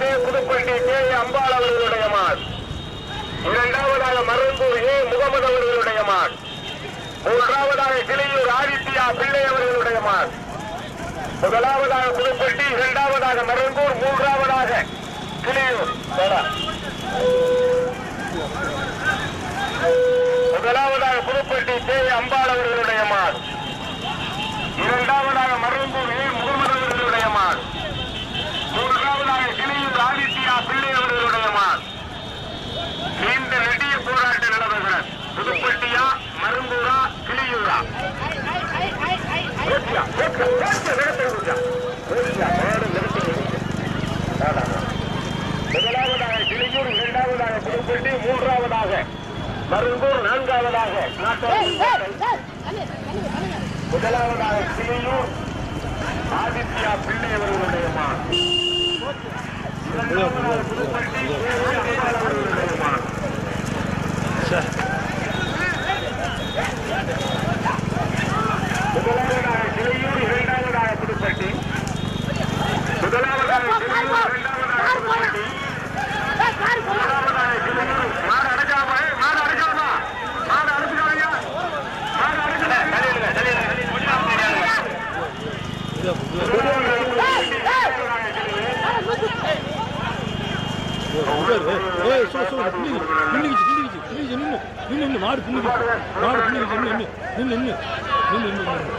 K Pudupatti K அம்பாள் அவர்களுடைய மான். இரண்டாவதாக மருந்தூர் ஏ முகமது அவர்களுடைய மான். மூன்றாவதாக கிளியூர் ஆதித்யா பிள்ளை அவர்களுடைய மான். முதலாவதாக புதுப்பட்டி இரண்டாவதாக மருந்தூர் மூன்றாவதாக கிளியூர் முதலாவதாக புதுப்பட்டி கே அம்பாள் அவர்களுடைய மான். முதலாவதாக கிளியூர் இரண்டாவதாக புதுப்பட்டி மூன்றாவதாக மருங்கூர் நான்காவதாக முதலாவதாக கிளியூர் ஆதித்யா பிள்ளை அவர்களுடைய నిన్ను నిన్ను మాడు నిన్ను మాడు నిన్ను నిన్ను నిన్ను నిన్ను నిన్ను నిన్ను.